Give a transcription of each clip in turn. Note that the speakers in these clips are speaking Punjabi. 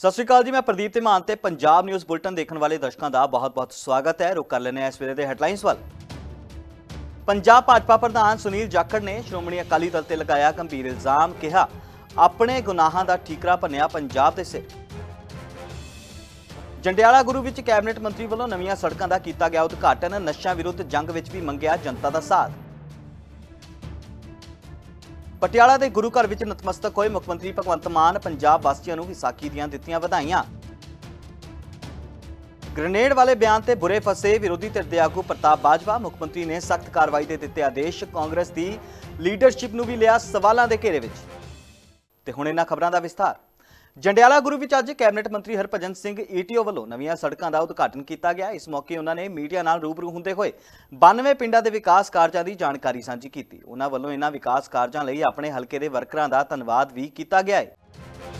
ਸਤਿ ਸ਼੍ਰੀ ਅਕਾਲ ਜੀ, ਮੈਂ ਪ੍ਰਦੀਪ ਧੀਮਾਨ ਤੇ ਪੰਜਾਬ ਨਿਊਜ਼ ਬੁਲਟਨ ਦੇਖਣ ਵਾਲੇ ਦਰਸ਼ਕਾਂ ਦਾ ਬਹੁਤ-ਬਹੁਤ ਸਵਾਗਤ ਹੈ। ਰੁਕ ਕਰ ਲੈਂਦੇ ਹਾਂ ਇਸ ਵੇਲੇ ਦੇ ਹੈਡਲਾਈਨਸ ਵੱਲ। ਪੰਜਾਬ ਭਾਜਪਾ ਪ੍ਰਧਾਨ ਸੁਨੀਲ ਜਾਖੜ ਨੇ ਸ਼੍ਰੋਮਣੀ ਅਕਾਲੀ ਦਲ ਤੇ ਲਗਾਇਆ ਗੰਭੀਰ ਇਲਜ਼ਾਮ, ਕਿਹਾ, ਆਪਣੇ ਗੁਨਾਹਾਂ ਦਾ ਠੀਕਰਾ ਭੰਨਿਆ ਪੰਜਾਬ ਦੇ ਸਿਰ। ਜੰਡਿਆਲਾ ਗੁਰੂ ਵਿੱਚ ਕੈਬਨਿਟ ਮੰਤਰੀ ਵੱਲੋਂ ਨਵੀਆਂ ਸੜਕਾਂ ਦਾ ਕੀਤਾ ਗਿਆ ਉਦਘਾਟਨ, ਨਸ਼ਿਆਂ ਵਿਰੁੱਧ ਜੰਗ ਵਿੱਚ ਵੀ ਮੰਗਿਆ ਜਨਤਾ ਦਾ ਸਾਥ। ਪਟਿਆਲਾ ਦੇ ਗੁਰੂ ਘਰ ਵਿੱਚ ਨਤਮਸਤਕ ਹੋਏ ਮੁੱਖ ਮੰਤਰੀ ਭਗਵੰਤ ਮਾਨ ਪੰਜਾਬ ਵਾਸੀਆਂ ਨੂੰ ਵਿਸਾਖੀ ਦੀਆਂ ਦਿੱਤੀਆਂ ਵਧਾਈਆਂ। ਗ੍ਰਨੇਡ ਵਾਲੇ ਬਿਆਨ ਤੇ ਬੁਰੇ ਫਸੇ ਵਿਰੋਧੀ ਧਿਰ ਦੇ ਆਗੂ ਪ੍ਰਤਾਪ ਬਾਜਵਾ, ਮੁੱਖ ਮੰਤਰੀ ਨੇ ਸਖਤ ਕਾਰਵਾਈ ਦੇ ਦਿੱਤੇ ਆਦੇਸ਼, ਕਾਂਗਰਸ ਦੀ ਲੀਡਰਸ਼ਿਪ ਨੂੰ ਵੀ ਲਿਆ ਸਵਾਲਾਂ ਦੇ ਘੇਰੇ ਵਿੱਚ। ਤੇ ਹੁਣ ਇਹਨਾਂ ਖਬਰਾਂ ਦਾ ਵਿਸਥਾਰ। ਜੰਡਿਆਲਾ ਗੁਰੂ ਵਿੱਚ ਅੱਜ ਕੈਬਨਿਟ ਮੰਤਰੀ ਹਰਭਜਨ ਸਿੰਘ ਈਟੀਓ ਵੱਲੋਂ ਨਵੀਆਂ ਸੜਕਾਂ ਦਾ ਉਦਘਾਟਨ ਕੀਤਾ ਗਿਆ। ਇਸ ਮੌਕੇ ਉਹਨਾਂ ਨੇ ਮੀਡੀਆ ਨਾਲ ਰੂਬਰੂ ਹੁੰਦੇ ਹੋਏ 92 ਪਿੰਡਾਂ ਦੇ ਵਿਕਾਸ ਕਾਰਜਾਂ ਦੀ ਜਾਣਕਾਰੀ ਸਾਂਝੀ ਕੀਤੀ। ਉਹਨਾਂ ਵੱਲੋਂ ਇਹਨਾਂ ਵਿਕਾਸ ਕਾਰਜਾਂ ਲਈ ਆਪਣੇ ਹਲਕੇ ਦੇ ਵਰਕਰਾਂ ਦਾ ਧੰਨਵਾਦ ਵੀ ਕੀਤਾ ਗਿਆ ਹੈ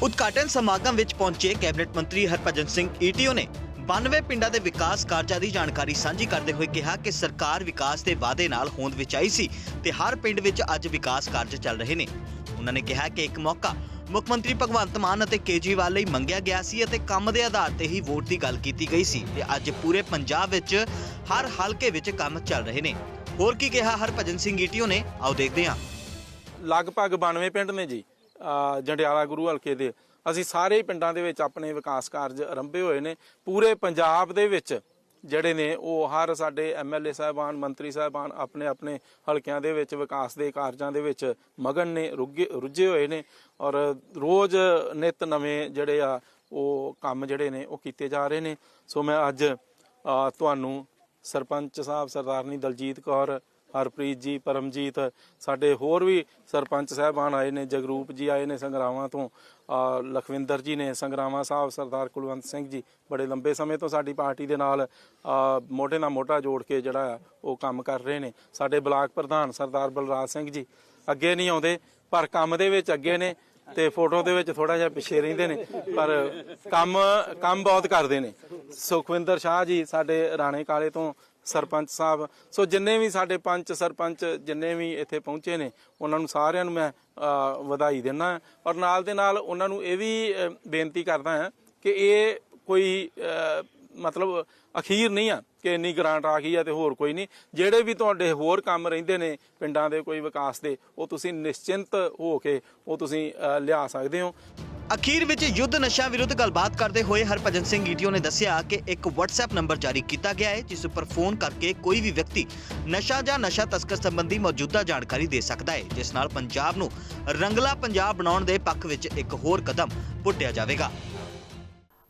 ਉਦਘਾਟਨ ਸਮਾਗਮ ਵਿੱਚ ਪਹੁੰਚੇ ਕੈਬਨਿਟ ਮੰਤਰੀ ਹਰਭਜਨ ਸਿੰਘ ਈਟੀਓ ਨੇ 92 ਪਿੰਡਾਂ ਦੇ ਵਿਕਾਸ ਕਾਰਜਾਂ ਦੀ ਜਾਣਕਾਰੀ ਸਾਂਝੀ ਕਰਦੇ ਹੋਏ ਕਿਹਾ ਕਿ ਸਰਕਾਰ ਵਿਕਾਸ ਦੇ ਵਾਅਦੇ ਨਾਲ ਹੋਂਦ ਵਿੱਚ ਆਈ ਸੀ ਤੇ ਹਰ ਪਿੰਡ ਵਿੱਚ ਅੱਜ ਵਿਕਾਸ ਕਾਰਜ ਚੱਲ ਰਹੇ ਨੇ। ਉਹਨਾਂ ਨੇ ਕਿਹਾ ਕਿ ਇੱਕ ਮੌਕਾ ਮੁੱਖ ਮੰਤਰੀ ਭਗਵੰਤ ਮਾਨ ਅਤੇ ਕੇਜਰੀਵਾਲ ਲਈ ਮੰਗਿਆ ਗਿਆ ਸੀ ਅਤੇ ਕੰਮ ਦੇ ਆਧਾਰ ਤੇ ਹੀ ਵੋਟ ਦੀ ਗੱਲ ਕੀਤੀ ਗਈ ਸੀ ਤੇ ਅੱਜ ਪੂਰੇ ਪੰਜਾਬ ਵਿੱਚ ਹਰ ਹਲਕੇ ਵਿੱਚ ਕੰਮ ਚੱਲ ਰਹੇ ਨੇ। ਹੋਰ ਕੀ ਕਿਹਾ ਹਰਭਜਨ ਸਿੰਘ ਈਟੀਓ ਨੇ? ਆਓ ਦੇਖਦੇ ਹਾਂ। ਲਗਭਗ 92 ਪਿੰਡ ਨੇ ਜੀ ਜੰਡਿਆਲਾ ਗੁਰੂ ਹਲਕੇ ਦੇ। ਅਸੀਂ ਸਾਰੇ ਪਿੰਡਾਂ ਦੇ ਵਿੱਚ ਆਪਣੇ ਵਿਕਾਸ ਕਾਰਜ ਆਰੰਭੇ ਹੋਏ ਨੇ। ਪੂਰੇ ਪੰਜਾਬ ਦੇ ਵਿੱਚ ਜਿਹੜੇ ਨੇ, ਉਹ ਹਰ ਸਾਡੇ ਐਮਐਲਏ ਸਾਹਿਬਾਨ, ਮੰਤਰੀ ਸਾਹਿਬਾਨ ਆਪਣੇ ਆਪਣੇ ਹਲਕਿਆਂ ਦੇ ਵਿੱਚ, ਵਿਕਾਸ ਦੇ ਕਾਰਜਾਂ ਦੇ ਵਿੱਚ ਮਗਨ ਨੇ, ਰੁੱਗੇ, ਰੁੱਝੇ ਹੋਏ ਨੇ ਔਰ ਰੋਜ਼ ਨਿਤ ਨਵੇਂ ਜਿਹੜੇ ਆ, ਉਹ ਕੰਮ ਜਿਹੜੇ ਨੇ, ਉਹ ਕੀਤੇ ਜਾ ਰਹੇ ਨੇ। ਸੋ ਮੈਂ ਅੱਜ ਤੁਹਾਨੂੰ ਸਰਪੰਚ ਸਾਹਿਬ ਸਰਦਾਰਨੀ ਦਲਜੀਤ ਕੌਰ ਹਰਪ੍ਰੀਤ ਜੀ, ਪਰਮਜੀਤ, ਸਾਡੇ ਹੋਰ ਵੀ ਸਰਪੰਚ ਸਾਹਿਬਾਨ ਆਏ ਨੇ, ਜਗਰੂਪ ਜੀ ਆਏ ਨੇ ਸੰਗਰਾਵਾਂ ਤੋਂ। ਲਖਵਿੰਦਰ ਜੀ ਨੇ ਸੰਗਰਾਵਾਂ ਸਾਹਿਬ, ਸਰਦਾਰ ਕੁਲਵੰਤ ਸਿੰਘ ਜੀ। ਬੜੇ ਲੰਬੇ ਸਮੇਂ ਤੋਂ ਸਾਡੀ ਪਾਰਟੀ ਦੇ ਨਾਲ ਮੋਢੇ ਨਾਲ ਮੋਢਾ ਜੋੜ ਕੇ ਜਿਹੜਾ ਆ, ਉਹ ਕੰਮ ਕਰ ਰਹੇ ਨੇ। ਸਾਡੇ ਬਲਾਕ ਪ੍ਰਧਾਨ ਸਰਦਾਰ ਬਲਰਾਜ ਸਿੰਘ ਜੀ ਅੱਗੇ ਨਹੀਂ ਆਉਂਦੇ, ਪਰ ਕੰਮ ਦੇ ਵਿੱਚ ਅੱਗੇ ਨੇ ਤੇ ਫੋਟੋ ਦੇ ਵਿੱਚ ਥੋੜਾ ਜਿਹਾ ਪਿੱਛੇ ਰਹਿੰਦੇ ਨੇ, ਪਰ ਕੰਮ ਕੰਮ ਬਹੁਤ ਕਰਦੇ ਨੇ। ਸੁਖਵਿੰਦਰ ਸ਼ਾਹ ਜੀ ਸਾਡੇ ਰਾਣੇ ਕਾਲੇ ਤੋਂ ਸਰਪੰਚ ਸਾਹਿਬ। ਸੋ ਜਿੰਨੇ ਵੀ ਸਾਡੇ ਪੰਚ ਸਰਪੰਚ ਜਿੰਨੇ ਵੀ ਇੱਥੇ ਪਹੁੰਚੇ ਨੇ, ਉਹਨਾਂ ਨੂੰ ਸਾਰਿਆਂ ਨੂੰ ਮੈਂ ਵਧਾਈ ਦਿੰਦਾ ਔਰ ਨਾਲ ਦੇ ਨਾਲ ਉਹਨਾਂ ਨੂੰ ਇਹ ਵੀ ਬੇਨਤੀ ਕਰਦਾ ਹਾਂ ਕਿ ਇਹ ਕੋਈ ਮਤਲਬ ਅਖੀਰ ਨਹੀਂ ਆ ਕਿ ਇੰਨੀ ਗ੍ਰਾਂਟ ਆ ਗਈ ਆ ਤੇ ਹੋਰ ਕੋਈ ਨਹੀਂ। ਜਿਹੜੇ ਵੀ ਤੁਹਾਡੇ ਹੋਰ ਕੰਮ ਰਹਿੰਦੇ ਨੇ ਪਿੰਡਾਂ ਦੇ ਕੋਈ ਵਿਕਾਸ ਦੇ, ਉਹ ਤੁਸੀਂ ਨਿਸ਼ਚਿੰਤ ਹੋ ਕੇ ਉਹ ਤੁਸੀਂ ਲਿਆ ਸਕਦੇ ਹੋ। ਅਖੀਰ ਵਿੱਚ ਯੁੱਧ ਨਸ਼ਾ ਵਿਰੁੱਧ ਗੱਲਬਾਤ ਕਰਦੇ ਹੋਏ ਹਰਭਜਨ ਸਿੰਘ ਈਟੀਓ ਨੇ ਦੱਸਿਆ ਕਿ ਇੱਕ WhatsApp ਨੰਬਰ ਜਾਰੀ ਕੀਤਾ ਗਿਆ ਹੈ, ਜਿਸ ਉੱਪਰ ਫੋਨ ਕਰਕੇ ਕੋਈ ਵੀ ਵਿਅਕਤੀ ਨਸ਼ਾ ਜਾਂ ਨਸ਼ਾ ਤਸਕਰ ਸੰਬੰਧੀ ਮੌਜੂਦਾ ਜਾਣਕਾਰੀ ਦੇ ਸਕਦਾ ਹੈ, ਜਿਸ ਨਾਲ ਪੰਜਾਬ ਨੂੰ ਰੰਗਲਾ ਪੰਜਾਬ ਬਣਾਉਣ ਦੇ ਪੱਖ ਵਿੱਚ ਇੱਕ ਹੋਰ ਕਦਮ ਪੁੱਟਿਆ ਜਾਵੇਗਾ।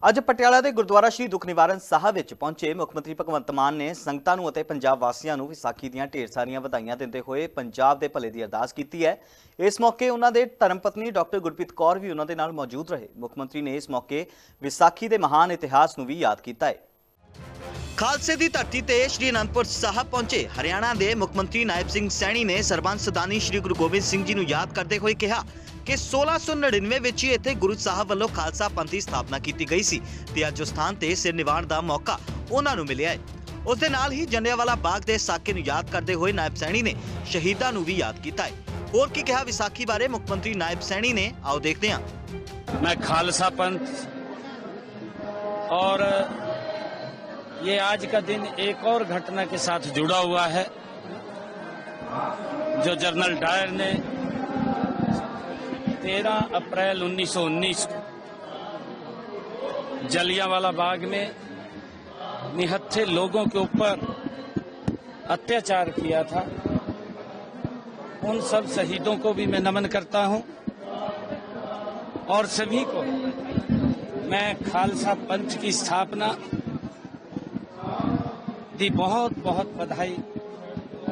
ਅੱਜ ਪਟਿਆਲਾ ਦੇ ਗੁਰਦੁਆਰਾ ਸ਼੍ਰੀ ਦੁੱਖ ਨਿਵਾਰਨ ਸਾਹਿਬ ਵਿੱਚ ਪਹੁੰਚੇ ਮੁੱਖ ਮੰਤਰੀ ਭਗਵੰਤ ਮਾਨ ਨੇ ਸੰਗਤਾਂ ਨੂੰ ਅਤੇ ਪੰਜਾਬ ਵਾਸੀਆਂ ਨੂੰ ਵਿਸਾਖੀ ਦੀਆਂ ਢੇਰ ਸਾਰੀਆਂ ਵਧਾਈਆਂ ਦਿੰਦੇ ਹੋਏ ਪੰਜਾਬ ਦੇ ਭਲੇ ਦੀ ਅਰਦਾਸ ਕੀਤੀ ਹੈ। ਇਸ ਮੌਕੇ ਉਹਨਾਂ ਦੇ ਧਰਮ ਪਤਨੀ ਡਾਕਟਰ ਗੁਰਪ੍ਰੀਤ ਕੌਰ ਵੀ ਉਹਨਾਂ ਦੇ ਨਾਲ ਮੌਜੂਦ ਰਹੇ। ਮੁੱਖ ਮੰਤਰੀ ਨੇ ਇਸ ਮੌਕੇ ਵਿਸਾਖੀ ਦੇ ਮਹਾਨ ਇਤਿਹਾਸ ਨੂੰ ਵੀ ਯਾਦ ਕੀਤਾ ਹੈ। ਖਾਲਸੇ ਦੀ ਧਰਤੀ ਤੇ ਸ਼੍ਰੀ ਅਨੰਦਪੁਰ ਸਾਹਿਬ ਪਹੁੰਚੇ ਹਰਿਆਣਾ ਦੇ ਮੁੱਖ ਮੰਤਰੀ ਨਾਇਬ ਸਿੰਘ ਸੈਣੀ ਨੇ ਸਰਬੰਸ ਸਦਾਨੀ ਸ਼੍ਰੀ ਗੁਰੂ ਗੋਬਿੰਦ ਸਿੰਘ ਜੀ ਨੂੰ ਯਾਦ ਕਰਦੇ ਹੋਏ ਕਿਹਾ ਕਿ 1699 ਵਿੱਚ ਹੀ ਇੱਥੇ ਗੁਰੂ ਸਾਹਿਬ ਵੱਲੋਂ ਖਾਲਸਾ ਪੰਥ ਦੀ ਸਥਾਪਨਾ ਕੀਤੀ ਗਈ ਸੀ ਤੇ ਅੱਜ ਉਸ ਸਥਾਨ ਤੇ ਸਿਰ ਨਿਵਾਣ ਦਾ ਮੌਕਾ ਉਹਨਾਂ ਨੂੰ ਮਿਲਿਆ ਹੈ ਉਸ ਦੇ ਨਾਲ ਹੀ ਜੰਡਿਆਵਾਲਾ ਬਾਗ ਦੇ ਸਾਕੇ ਨੂੰ ਯਾਦ ਕਰਦੇ ਹੋਏ ਨਾਇਬ ਸੈਣੀ ਨੇ ਸ਼ਹੀਦਾਂ ਨੂੰ ਵੀ ਯਾਦ ਕੀਤਾ ਹੈ ਹੋਰ ਕੀ ਕਿਹਾ ਵਿਸਾਖੀ ਬਾਰੇ ਮੁੱਖ ਮੰਤਰੀ ਨਾਇਬ ਸੈਣੀ ਨੇ ਆਓ ਦੇਖਦੇ ਹਾਂ मैं खालसा पंथ और ये आज का दिन एक और घटना के साथ जुड़ा हुआ है जो जनरल डायर ने 13 अप्रैल 1919 को जलियांवाला बाग में निहत्थे लोगों के ऊपर अत्याचार किया था। उन सब शहीदों को भी मैं नमन करता हूँ और सभी को मैं खालसा पंथ की स्थापना दी बहुत बहुत बधाई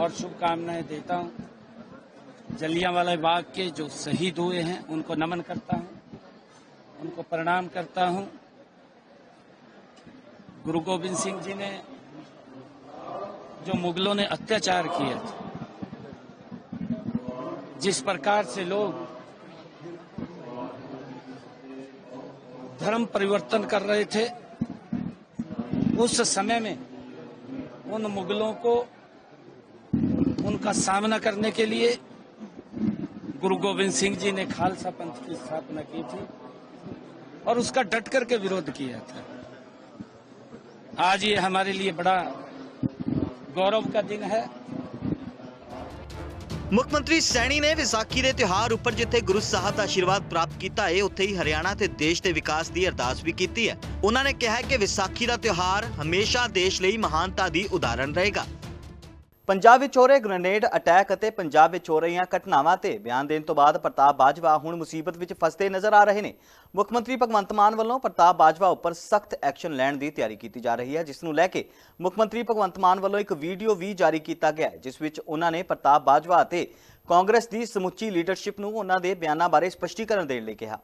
और शुभकामनाएँ देता हूँ। जलियांवाला बाग के जो शहीद हुए हैं, उनको नमन करता हूँ, उनको प्रणाम करता हूँ। गुरु गोविंद सिंह जी ने जो मुगलों ने अत्याचार किए थे, जिस प्रकार से लोग धर्म परिवर्तन कर रहे थे, उस समय में उन मुगलों को उनका सामना करने के लिए गुरु गोविंद सिंह जी ने खालसा पंथ की स्थापना की थी और उसका डट करके विरोध किया था आज ये हमारे लिए बड़ा गौरव का दिन है ਮੁੱਖ ਮੰਤਰੀ ਸੈਣੀ ਨੇ ਵਿਸਾਖੀ ਦੇ ਤਿਉਹਾਰ ਉੱਪਰ ਜਿੱਥੇ ਗੁਰੂ ਸਾਹਿਬ ਦਾ ਆਸ਼ੀਰਵਾਦ ਪ੍ਰਾਪਤ ਕੀਤਾ ਹੈ ਉੱਥੇ ਹੀ ਹਰਿਆਣਾ ਤੇ ਦੇਸ਼ ਦੇ ਵਿਕਾਸ ਦੀ ਅਰਦਾਸ ਵੀ ਕੀਤੀ ਹੈ ਉਹਨਾਂ ਨੇ ਕਿਹਾ ਹੈ ਕਿ ਵਿਸਾਖੀ ਦਾ ਤਿਉਹਾਰ ਹਮੇਸ਼ਾ ਦੇਸ਼ ਲਈ ਮਹਾਨਤਾ ਦੀ ਉਦਾਹਰਣ ਰਹੇਗਾ ਪੰਜਾਬ ਵਿੱਚ ਹੋ ਰਹੇ ਗ੍ਰੇਨੇਡ ਅਟੈਕ ਅਤੇ ਪੰਜਾਬ ਵਿੱਚ ਹੋ ਰਹੀਆਂ ਘਟਨਾਵਾਂ ਤੇ ਬਿਆਨ ਦੇਣ ਤੋਂ ਬਾਅਦ ਪ੍ਰਤਾਪ ਬਾਜਵਾ ਹੁਣ ਮੁਸੀਬਤ ਵਿੱਚ ਫਸਦੇ ਨਜ਼ਰ ਆ ਰਹੇ ਨੇ। ਮੁੱਖ ਮੰਤਰੀ ਭਗਵੰਤ ਮਾਨ ਵੱਲੋਂ ਪ੍ਰਤਾਪ ਬਾਜਵਾ ਉੱਪਰ ਸਖਤ ਐਕਸ਼ਨ ਲੈਣ ਦੀ ਤਿਆਰੀ ਕੀਤੀ ਜਾ ਰਹੀ ਹੈ, ਜਿਸ ਨੂੰ ਲੈ ਕੇ ਮੁੱਖ ਮੰਤਰੀ ਭਗਵੰਤ ਮਾਨ ਵੱਲੋਂ ਇੱਕ ਵੀਡੀਓ ਵੀ ਜਾਰੀ ਕੀਤਾ ਗਿਆ ਜਿਸ ਵਿੱਚ ਉਹਨਾਂ ਨੇ ਪ੍ਰਤਾਪ ਬਾਜਵਾ ਅਤੇ ਕਾਂਗਰਸ ਦੀ ਸਮੁੱਚੀ ਲੀਡਰਸ਼ਿਪ ਨੂੰ ਉਹਨਾਂ ਦੇ ਬਿਆਨਾਂ ਬਾਰੇ ਸਪਸ਼ਟੀਕਰਨ ਦੇਣ ਲਈ ਕਿਹਾ।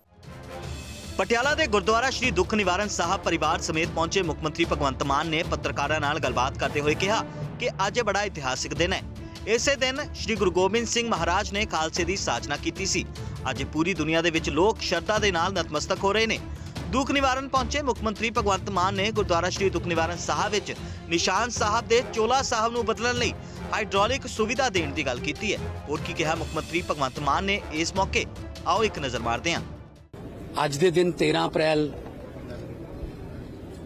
ਪਟਿਆਲਾ ਦੇ ਗੁਰਦੁਆਰਾ ਸ਼੍ਰੀ ਦੁੱਖ ਨਿਵਾਰਨ ਸਾਹਿਬ ਪਰਿਵਾਰ ਸਮੇਤ ਪਹੁੰਚੇ ਮੁੱਖ ਮੰਤਰੀ ਭਗਵੰਤ ਮਾਨ ਨੇ ਪੱਤਰਕਾਰਾਂ ਨਾਲ ਗੱਲਬਾਤ ਕਰਦੇ ਹੋਏ ਕਿਹਾ ਕਿ ਅੱਜ ਬੜਾ ਇਤਿਹਾਸਿਕ ਦਿਨ ਹੈ। ਇਸੇ ਦਿਨ ਸ਼੍ਰੀ ਗੁਰੂ ਗੋਬਿੰਦ ਸਿੰਘ ਮਹਾਰਾਜ ਨੇ ਖਾਲਸੇ ਦੀ ਸਾਜਨਾ ਕੀਤੀ ਸੀ। ਅੱਜ ਪੂਰੀ ਦੁਨੀਆ ਦੇ ਵਿੱਚ ਲੋਕ ਸ਼ਰਧਾ ਦੇ ਨਾਲ ਨਤਮਸਤਕ ਹੋ ਰਹੇ ਨੇ। ਦੁੱਖ ਨਿਵਾਰਨ ਪਹੁੰਚੇ ਮੁੱਖ ਮੰਤਰੀ ਭਗਵੰਤ ਮਾਨ ਨੇ ਗੁਰਦੁਆਰਾ ਸ਼੍ਰੀ ਦੁੱਖ ਨਿਵਾਰਨ ਸਾਹਿਬ ਵਿੱਚ ਨਿਸ਼ਾਨ ਸਾਹਿਬ ਦੇ ਚੋਲਾ ਸਾਹਿਬ ਨੂੰ ਬਦਲਣ ਲਈ ਹਾਈਡ੍ਰੋਲਿਕ ਸੁਵਿਧਾ ਦੇਣ ਦੀ ਗੱਲ ਕੀਤੀ ਹੈ। ਹੋਰ ਕੀ ਕਿਹਾ ਮੁੱਖ ਮੰਤਰੀ ਭਗਵੰਤ ਮਾਨ ਨੇ ਇਸ ਮੌਕੇ? ਆਓ ਇੱਕ ਨਜ਼ਰ ਮਾਰਦੇ ਹਾਂ। ਅੱਜ ਦੇ ਦਿਨ 13 ਅਪ੍ਰੈਲ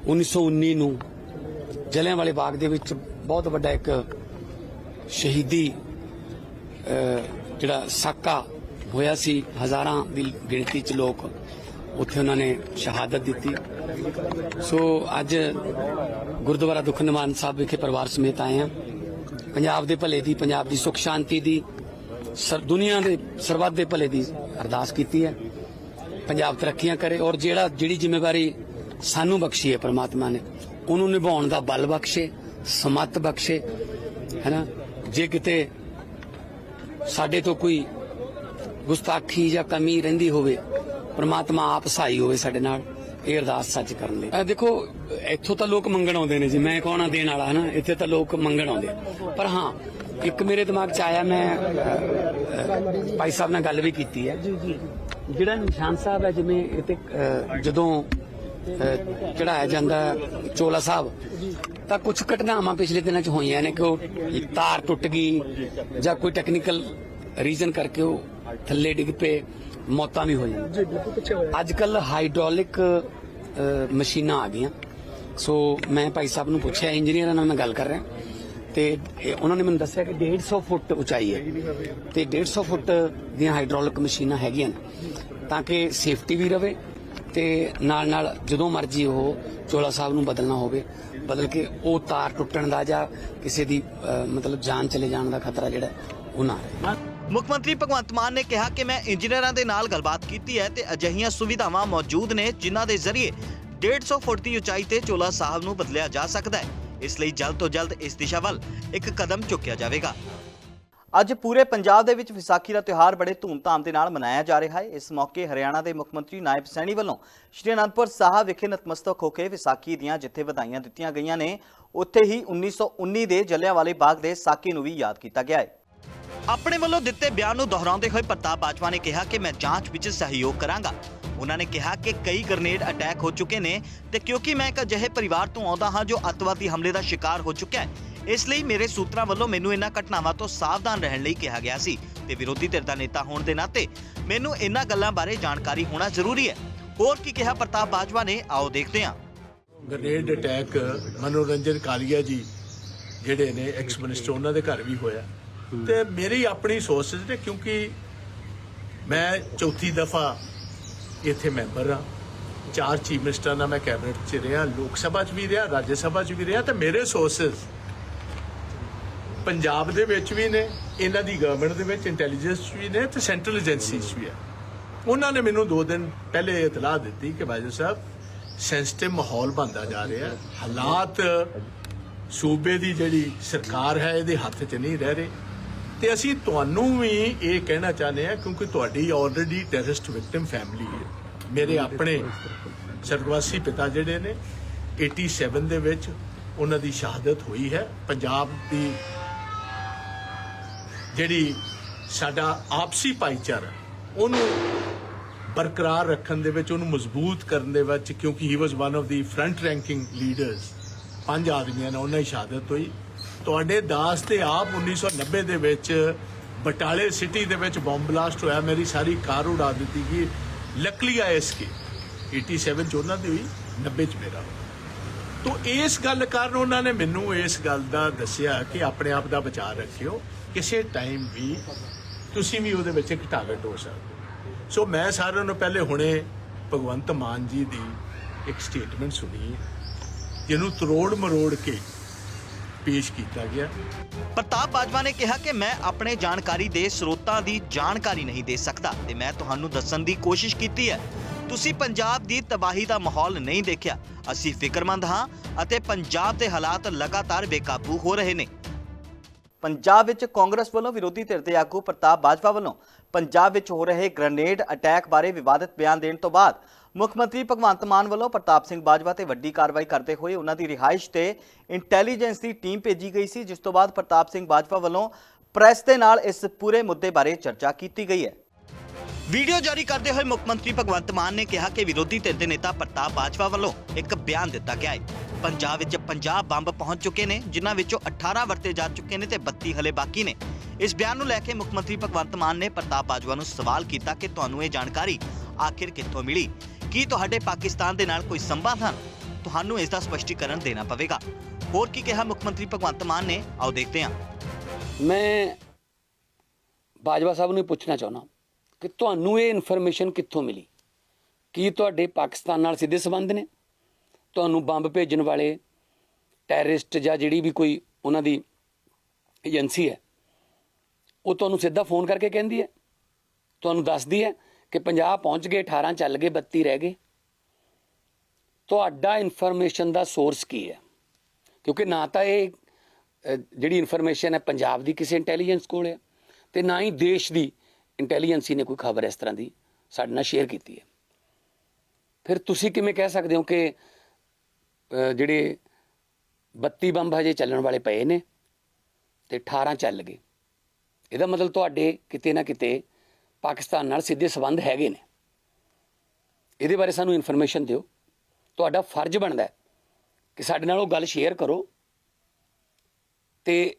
1919 ਨੂੰ ਜਲਿਆਂਵਾਲੇ ਬਾਗ ਦੇ ਵਿੱਚ ਬਹੁਤ ਵੱਡਾ ਇੱਕ ਸ਼ਹੀਦੀ ਜਿਹੜਾ ਸਾਕਾ ਹੋਇਆ ਸੀ, ਹਜ਼ਾਰਾਂ ਦੀ ਗਿਣਤੀ ਚ ਲੋਕ ਉੱਥੇ ਉਹਨਾਂ ਨੇ ਸ਼ਹਾਦਤ ਦਿੱਤੀ। ਸੋ ਅੱਜ ਗੁਰਦੁਆਰਾ ਦੁੱਖ ਨਿਵਾਰਨ ਸਾਹਿਬ ਵਿਖੇ ਪਰਿਵਾਰ ਸਮੇਤ ਆਏ ਹਾਂ। ਪੰਜਾਬ ਦੇ ਭਲੇ ਦੀ, ਪੰਜਾਬ ਦੀ ਸੁਖ ਸ਼ਾਂਤੀ ਦੀ, ਸਰ, ਦੁਨੀਆ ਦੇ ਸਰਬੱਤ ਦੇ ਭਲੇ ਦੀ ਅਰਦਾਸ ਕੀਤੀ ਹੈ। ਪੰਜਾਬ ਤਰੱਕੀਆਂ ਕਰੇ ਔਰ ਜਿਹੜਾ, ਜਿਹੜੀ ਜ਼ਿੰਮੇਵਾਰੀ ਸਾਨੂੰ ਬਖਸ਼ੀ ਹੈ ਪ੍ਰਮਾਤਮਾ ਨੇ, ਉਹਨੂੰ ਨਿਭਾਉਣ ਦਾ ਬਲ ਬਖਸ਼ੇ। ਸਮਤ ਬਖਸ਼ੇ, ਹੈਨਾ? ਜੇ ਕਿਤੇ ਸਾਡੇ ਤੋਂ ਕੋਈ ਗੁਸਤਾਖੀ ਜਾਂ ਕਮੀ ਰਹਿੰਦੀ ਹੋਵੇ, ਪ੍ਰਮਾਤਮਾ ਆਪ ਸਹਾਈ ਹੋਵੇ ਸਾਡੇ ਨਾਲ, ਇਹ ਅਰਦਾਸ ਸੱਚ ਕਰਨ ਲਈ ਦੇਖੋ, ਇੱਥੋਂ ਤਾਂ ਲੋਕ ਮੰਗਣ ਆਉਂਦੇ ਨੇ ਜੀ, ਮੈਂ ਕੌਣ ਆ ਦੇਣ ਵਾਲਾ, ਹਨਾ? ਇੱਥੇ ਤਾਂ ਲੋਕ ਮੰਗਣ ਆਉਂਦੇ। ਪਰ ਹਾਂ, ਇੱਕ ਮੇਰੇ ਦਿਮਾਗ 'ਚ ਆਇਆ, ਮੈਂ ਭਾਈ ਸਾਹਿਬ ਨਾਲ ਗੱਲ ਵੀ ਕੀਤੀ ਹੈ। ਜਿਹੜਾ ਨਿਸ਼ਾਨ ਸਾਹਿਬ ਹੈ, ਜਿਵੇਂ ਇੱਥੇ ਜਦੋਂ ਚੜਾਇਆ ਜਾਂਦਾ ਚੋਲਾ ਸਾਹਿਬ। ਤਾਂ ਕੁਝ ਘਟਨਾਵਾਂ ਪਿਛਲੇ ਦਿਨਾਂ 'ਚ ਹੋਈਆਂ ਨੇ ਕਿ ਉਹ ਤਾਰ ਟੁੱਟ ਗਈ ਜਾਂ ਕੋਈ ਟੈਕਨੀਕਲ ਰੀਜ਼ਨ ਕਰਕੇ ਉਹ ਥੱਲੇ ਡਿੱਗ ਪਏ ਮੌਤਾਂ ਵੀ ਹੋਈਆਂ। ਅੱਜ ਕੱਲ ਹਾਈਡ੍ਰੋਲਿਕ ਮਸ਼ੀਨਾਂ ਆ ਗਈਆਂ। ਸੋ ਮੈਂ ਭਾਈ ਸਾਹਿਬ ਨੂੰ ਪੁੱਛਿਆ ਇੰਜੀਨੀਅਰਾਂ ਨਾਲ ਮੈਂ ਗੱਲ ਕਰ ਰਿਹਾ। ਤੇ ਉਹਨਾਂ ਨੇ ਮੈਨੂੰ ਦੱਸਿਆ ਕਿ 150 ਫੁੱਟ ਉਚਾਈ ਹੈ। ਤੇ 150 ਫੁੱਟ ਦੀਆਂ ਹਾਈਡ੍ਰੋਲਿਕ ਮਸ਼ੀਨਾਂ ਹੈਗੀਆਂ ਨੇ। ਤਾਂ ਕਿ ਸੇਫਟੀ ਵੀ ਰਵੇ ਤੇ ਨਾਲ ਨਾਲ ਜਦੋਂ ਮਰਜ਼ੀ ਉਹ ਚੋਲਾ ਸਾਹਿਬ ਨੂੰ ਬਦਲਣਾ ਹੋਵੇ, ਬਦਲ ਕੇ ਉਹ ਤਾਰ ਟੁੱਟਣ ਦਾ ਜਾਂ ਕਿਸੇ ਦੀ ਮਤਲਬ ਜਾਨ ਚਲੇ ਜਾਣ ਦਾ ਖਤਰਾ ਜਿਹੜਾ ਉਹ ਨਾ ਰਹੇ ਮੁੱਖ ਮੰਤਰੀ ਭਗਵੰਤ ਮਾਨ ਨੇ ਕਿਹਾ ਕਿ ਮੈਂ ਇੰਜੀਨੀਅਰਾਂ ਦੇ ਨਾਲ ਗੱਲਬਾਤ ਕੀਤੀ ਹੈ ਤੇ ਅਜਿਹੀਆਂ ਸੁਵਿਧਾਵਾਂ ਮੌਜੂਦ ਨੇ ਜਿਨ੍ਹਾਂ ਦੇ ਜ਼ਰੀਏ 150 ਫੁੱਟ ਦੀ ਉਚਾਈ ਤੇ ਚੋਲਾ ਸਾਹਿਬ ਨੂੰ ਬਦਲਿਆ ਜਾ ਸਕਦਾ ਹੈ। ਇਸ ਲਈ ਜਲਦ ਤੋਂ ਜਲਦ ਇਸ ਦਿਸ਼ਾ ਵੱਲ ਇੱਕ ਕਦਮ ਚੁੱਕਿਆ ਜਾਵੇਗਾ। ਅੱਜ ਪੂਰੇ ਪੰਜਾਬ ਦੇ ਵਿੱਚ ਵਿਸਾਖੀ ਦਾ ਤਿਉਹਾਰ ਬੜੇ ਧੂਮਧਾਮ ਦੇ ਨਾਲ ਮਨਾਇਆ ਜਾ ਰਿਹਾ ਹੈ। ਇਸ ਮੌਕੇ ਹਰਿਆਣਾ ਦੇ ਮੁੱਖ ਮੰਤਰੀ ਨਾਇਬ ਸੈਣੀ ਵੱਲੋਂ ਸ਼੍ਰੀ ਅਨੰਦਪੁਰ ਸਾਹਿਬ ਵਿਖੇ ਨਤਮਸਤਕ ਹੋ ਕੇ ਵਿਸਾਖੀ ਦੀਆਂ ਜਿੱਥੇ ਵਧਾਈਆਂ ਦਿੱਤੀਆਂ ਗਈਆਂ ਨੇ, ਉੱਥੇ ਹੀ 1919 ਦੇ ਜਲਿਆਂਵਾਲੇ ਬਾਗ ਦੇ ਸਾਕੇ ਨੂੰ ਵੀ ਯਾਦ ਕੀਤਾ ਗਿਆ ਹੈ। ਆਪਣੇ ਵੱਲੋਂ ਦਿੱਤੇ ਬਿਆਨ ਨੂੰ ਦੁਹਰਾਉਂਦੇ ਹੋਏ ਪ੍ਰਤਾਪ ਬਾਜਵਾ ਨੇ ਕਿਹਾ ਕਿ ਮੈਂ ਜਾਂਚ ਵਿੱਚ ਸਹਿਯੋਗ ਕਰਾਂਗਾ। ਉਹਨਾਂ ਨੇ ਕਿਹਾ ਕਿ ਕਈ ਗ੍ਰਨੇਡ ਅਟੈਕ ਹੋ ਚੁੱਕੇ ਨੇ ਤੇ ਕਿਉਂਕਿ ਮੈਂ ਇੱਕ ਅਜਿਹੇ ਪਰਿਵਾਰ ਤੋਂ ਆਉਂਦਾ ਹਾਂ ਜੋ ਅੱਤਵਾਦੀ ਹਮਲੇ ਦਾ ਸ਼ਿਕਾਰ ਹੋ ਚੁੱਕਿਆ ਹੈ ਇਸ ਲਈ ਮੇਰੇ ਸੂਤਰਾਂ ਵੱਲੋਂ ਮੈਨੂੰ ਇਹਨਾਂ ਘਟਨਾਵਾਂ ਤੋਂ ਸਾਵਧਾਨ ਰਹਿਣ ਲਈ ਕਿਹਾ ਗਿਆ ਸੀ ਤੇ ਵਿਰੋਧੀ ਧਿਰ ਦਾ ਨੇਤਾ ਹੋਣ ਦੇ ਨਾਤੇ ਮੈਨੂੰ ਇਹਨਾਂ ਗੱਲਾਂ ਬਾਰੇ ਜਾਣਕਾਰੀ ਹੋਣਾ ਜ਼ਰੂਰੀ ਹੈ। ਹੋਰ ਕੀ ਕਿਹਾ ਪ੍ਰਤਾਪ ਬਾਜਵਾ ਨੇ? ਆਓ ਦੇਖਦੇ ਹਾਂ। ਗ੍ਰੇਡ ਅਟੈਕ ਮਨੋਰੰਜਨ ਕਾਲੀਆ ਜੀ ਜਿਹੜੇ ਨੇ ਐਕਸ ਮਿਨਿਸਟਰ ਉਹਨਾਂ ਦੇ ਘਰ ਵੀ ਹੋਇਆ। ਤੇ ਮੇਰੀ ਆਪਣੀ ਸੋਚ ਨੇ ਕਿਉਂਕਿ ਮੈਂ ਚੌਥੀ ਦਫਾ ਇੱਥੇ ਮੈਂਬਰ ਆ ਚਾਰ ਚੀਫ ਮਿਨਿਸਟਰ ਨਾਲ ਮੈਂ ਕੈਬਨਿਟ 'ਚ ਰਿਹਾ ਲੋਕ ਸਭਾ 'ਚ ਵੀ ਰਿਹਾ ਰਾਜ ਸਭਾ 'ਚ ਵੀ ਰਿਹਾ ਤੇ ਮੇਰੇ ਸੋਰਸਸ ਪੰਜਾਬ ਦੇ ਵਿੱਚ ਵੀ ਨੇ, ਇਹਨਾਂ ਦੀ ਗਵਰਨਮੈਂਟ ਦੇ ਵਿੱਚ ਇੰਟੈਲੀਜੈਂਸ ਵੀ ਨੇ ਤੇ ਸੈਂਟਰਲ ਏਜੰਸੀਜ਼ ਵੀ ਆ। ਉਹਨਾਂ ਨੇ ਮੈਨੂੰ ਦੋ ਦਿਨ ਪਹਿਲੇ ਇਤਲਾਹ ਦਿੱਤੀ ਕਿ ਬਾਜੂ ਸਾਹਿਬ ਸੈਂਸਿਟਿਵ ਮਾਹੌਲ ਬਣਦਾ ਜਾ ਰਿਹਾ ਹਾਲਾਤ ਸੂਬੇ ਦੀ ਜਿਹੜੀ ਸਰਕਾਰ ਹੈ, ਇਹਦੇ ਹੱਥ 'ਚ ਨਹੀਂ ਰਹਿ ਰਹੇ। ਤੇ ਅਸੀਂ ਤੁਹਾਨੂੰ ਵੀ ਇਹ ਕਹਿਣਾ ਚਾਹੁੰਦੇ ਹਾਂ, ਕਿਉਂਕਿ ਤੁਹਾਡੀ ਆਲਰੇਡੀ ਟੈਰਰਿਸਟ ਵਿਕਟਮ ਫੈਮਿਲੀ ਹੈ। ਮੇਰੇ ਆਪਣੇ ਸਰਗਵਾਸੀ ਪਿਤਾ ਜਿਹੜੇ ਨੇ 87 ਦੇ ਵਿੱਚ ਉਹਨਾਂ ਦੀ ਸ਼ਹਾਦਤ ਹੋਈ ਹੈ। ਪੰਜਾਬ ਦੀ ਜਿਹੜੀ ਸਾਡਾ ਆਪਸੀ ਭਾਈਚਾਰਾ, ਉਹਨੂੰ ਬਰਕਰਾਰ ਰੱਖਣ ਦੇ ਵਿੱਚ, ਉਹਨੂੰ ਮਜ਼ਬੂਤ ਕਰਨ ਦੇ ਵਿੱਚ, ਕਿਉਂਕਿ he was one of the front ranking leaders ਪੰਜ ਆਦਮੀਆਂ ਨਾਲ ਉਹਨਾਂ ਦੀ ਸ਼ਹਾਦਤ ਹੋਈ। ਤੁਹਾਡੇ ਦਾਸ ਤੇ ਆਪ 1990 ਦੇ ਵਿੱਚ ਬਟਾਲੇ ਸਿਟੀ ਦੇ ਵਿੱਚ ਬੰਬ ਬਲਾਸਟ ਹੋਇਆ, ਮੇਰੀ ਸਾਰੀ ਕਾਰ ਉਡਾ ਦਿੱਤੀ ਗਈ। ਲੱਕਲੀ ਆਈ ਐਸਕੇ 87 ਚ ਉਹਨਾਂ ਦੀ ਹੋਈ 90 ਚ ਮੇਰਾ ਤੋ ਇਸ ਗੱਲ ਕਾਰਨ ਉਹਨਾਂ ਨੇ ਮੈਨੂੰ ਇਸ ਗੱਲ ਦਾ ਦੱਸਿਆ ਕਿ ਆਪਣੇ ਆਪ ਦਾ ਵਿਚਾਰ ਰੱਖਿਓ। ਕਿਸੇ ਟਾਈਮ ਵੀ ਤੁਸੀਂ ਵੀ ਉਹਦੇ ਵਿੱਚ ਇੱਕ ਟਾਰਗੇਟ ਹੋ ਸਕਦੇ ਸੋ ਮੈਂ ਸਾਰਿਆਂ ਨੂੰ ਪਹਿਲੇ ਹੁਣੇ ਭਗਵੰਤ ਮਾਨ ਜੀ ਦੀ ਇੱਕ ਸਟੇਟਮੈਂਟ ਸੁਣੀ ਜਿਹਨੂੰ ਤਰੋੜ ਮਰੋੜ ਕੇ ਪੇਸ਼ ਕੀਤਾ ਗਿਆ। ਪ੍ਰਤਾਪ ਬਾਜਵਾ ਨੇ ਕਿਹਾ ਕਿ ਮੈਂ ਆਪਣੇ ਜਾਣਕਾਰੀ ਦੇ ਸਰੋਤਾਂ ਦੀ ਜਾਣਕਾਰੀ ਨਹੀਂ ਦੇ ਸਕਦਾ ਤੇ ਮੈਂ ਤੁਹਾਨੂੰ ਦੱਸਣ ਦੀ ਕੋਸ਼ਿਸ਼ ਕੀਤੀ ਹੈ। ਤੁਸੀਂ ਪੰਜਾਬ ਦੀ ਤਬਾਹੀ ਦਾ ਮਾਹੌਲ ਨਹੀਂ ਦੇਖਿਆ। ਅਸੀਂ ਫਿਕਰਮੰਦ ਹਾਂ ਅਤੇ ਪੰਜਾਬ ਦੇ ਹਾਲਾਤ ਲਗਾਤਾਰ ਬੇਕਾਬੂ ਹੋ ਰਹੇ ਨੇ। ਪੰਜਾਬ ਵਿੱਚ ਕਾਂਗਰਸ ਵੱਲੋਂ ਵਿਰੋਧੀ ਧਿਰ ਦੇ ਆਗੂ ਪ੍ਰਤਾਪ ਬਾਜਵਾ ਵੱਲੋਂ ਪੰਜਾਬ ਵਿੱਚ ਹੋ ਰਹੇ ਗ੍ਰਨੇਡ ਅਟੈਕ ਬਾਰੇ ਵਿਵਾਦਤ ਬਿਆਨ ਦੇਣ ਤੋਂ ਬਾਅਦ ਮੁੱਖ ਮੰਤਰੀ ਭਗਵੰਤ ਮਾਨ ਵੱਲੋਂ ਪ੍ਰਤਾਪ ਸਿੰਘ ਬਾਜਵਾ ਤੇ ਵੱਡੀ ਕਾਰਵਾਈ ਕਰਦੇ ਹੋਏ ਉਹਨਾਂ ਦੀ ਰਿਹਾਇਸ਼ ਤੇ ਇੰਟੈਲੀਜੈਂਸ ਦੀ ਟੀਮ ਭੇਜੀ ਗਈ ਸੀ, ਜਿਸ ਤੋਂ ਬਾਅਦ ਪ੍ਰਤਾਪ ਸਿੰਘ ਬਾਜਵਾ ਵੱਲੋਂ ਪ੍ਰੈਸ ਦੇ ਨਾਲ ਇਸ ਪੂਰੇ ਮੁੱਦੇ ਬਾਰੇ ਚਰਚਾ ਕੀਤੀ ਗਈ ਹੈ। ਵੀਡੀਓ ਜਾਰੀ ਕਰਦੇ ਹੋਏ ਮੁੱਖ ਮੰਤਰੀ ਭਗਵੰਤ ਮਾਨ ਨੇ ਕਿਹਾ ਕਿ ਵਿਰੋਧੀ ਧਿਰ ਦੇ ਨੇਤਾ ਪ੍ਰਤਾਪ ਬਾਜਵਾ ਵੱਲੋਂ ਇੱਕ ਬਿਆਨ ਦਿੱਤਾ ਗਿਆ ਹੈ। ਪੰਜਾਬ ਵਿੱਚ 50 ਬੰਬ ਪਹੁੰਚ ਚੁੱਕੇ ਨੇ, ਜਿਨ੍ਹਾਂ ਵਿੱਚੋਂ 18 ਵਰਤੇ ਜਾ ਚੁੱਕੇ ਨੇ ਤੇ 32 ਹਲੇ ਬਾਕੀ ਨੇ। ਇਸ ਬਿਆਨ ਨੂੰ ਲੈ ਕੇ ਮੁੱਖ ਮੰਤਰੀ ਭਗਵੰਤ ਮਾਨ ਨੇ ਪ੍ਰਤਾਪ ਬਾਜਵਾ ਨੂੰ ਸਵਾਲ ਕੀਤਾ ਕਿ ਤੁਹਾਨੂੰ ਇਹ ਜਾਣਕਾਰੀ ਆਖਿਰ ਕਿੱਥੋਂ ਮਿਲੀ? ਕੀ ਤੁਹਾਡੇ ਪਾਕਿਸਤਾਨ ਦੇ ਨਾਲ ਕੋਈ ਸੰਬੰਧ ਹਨ? ਤੁਹਾਨੂੰ ਇਸ ਦਾ ਸਪਸ਼ਟੀਕਰਨ ਦੇਣਾ ਪਵੇਗਾ। ਹੋਰ ਕੀ ਕਿਹਾ ਮੁੱਖ ਮੰਤਰੀ ਭਗਵੰਤ ਮਾਨ ਨੇ? ਆਓ ਦੇਖਦੇ ਹਾਂ। ਮੈਂ ਬਾਜਵਾ ਸਾਹਿਬ ਨੂੰ ਪੁੱਛਣਾ ਚਾਹੁੰਦਾ। ਕਿ ਤੁਹਾਨੂੰ ਇਹ ਇਨਫੋਰਮੇਸ਼ਨ ਕਿੱਥੋਂ ਮਿਲੀ? ਕੀ ਤੁਹਾਡੇ ਪਾਕਿਸਤਾਨ ਨਾਲ ਸਿੱਧੇ ਸੰਬੰਧ ਨੇ? ਤੁਹਾਨੂੰ ਬੰਬ ਭੇਜਣ ਵਾਲੇ ਟੈਰਰਿਸਟ ਜਾਂ ਜਿਹੜੀ ਵੀ ਕੋਈ ਉਹਨਾਂ ਦੀ ਏਜੰਸੀ ਹੈ, ਉਹ ਤੁਹਾਨੂੰ ਸਿੱਧਾ ਫੋਨ ਕਰਕੇ ਕਹਿੰਦੀ ਹੈ? ਤੁਹਾਨੂੰ ਦੱਸਦੀ ਹੈ ਕਿ 50 ਪਹੁੰਚ ਗਏ 18 ਚੱਲ ਗਏ 32 ਰਹਿ ਗਏ? ਤੁਹਾਡਾ ਇਨਫੋਰਮੇਸ਼ਨ ਦਾ ਸੋਰਸ ਕੀ ਹੈ? ਕਿਉਂਕਿ ਨਾ ਤਾਂ ਇਹ ਜਿਹੜੀ ਇਨਫੋਰਮੇਸ਼ਨ ਹੈ, ਪੰਜਾਬ ਦੀ ਕਿਸੇ ਇੰਟੈਲੀਜੈਂਸ ਕੋਲ ਹੈ ਤੇ ਨਾ ਹੀ ਦੇਸ਼ ਦੀ ਇੰਟੈਲੀਜੈਂਸੀ ਨੇ ਕੋਈ ਖਬਰ ਇਸ ਤਰ੍ਹਾਂ ਦੀ ਸਾਡੇ ਨਾਲ ਸ਼ੇਅਰ ਕੀਤੀ ਹੈ। ਫਿਰ ਤੁਸੀਂ ਕਿਵੇਂ ਕਹਿ ਸਕਦੇ ਹੋ ਕਿ ਜਿਹੜੇ 32 ਬੰਬ ਹਜੇ ਚੱਲਣ ਵਾਲੇ ਪਏ ਨੇ ਤੇ 18 ਚੱਲ ਗਏ। ਇਹਦਾ ਮਤਲਬ ਤੁਹਾਡੇ ਕਿਤੇ ਨਾ ਕਿਤੇ ਪਾਕਿਸਤਾਨ ਨਾਲ ਸਿੱਧੇ ਸਬੰਧ ਹੈਗੇ ਨੇ। ਇਹਦੇ ਬਾਰੇ ਸਾਨੂੰ ਇਨਫੋਰਮੇਸ਼ਨ ਦਿਓ। ਤੁਹਾਡਾ ਫਰਜ਼ ਬਣਦਾ ਹੈ ਕਿ ਸਾਡੇ ਨਾਲ ਉਹ ਗੱਲ ਸ਼ੇਅਰ ਕਰੋ। ਤੇ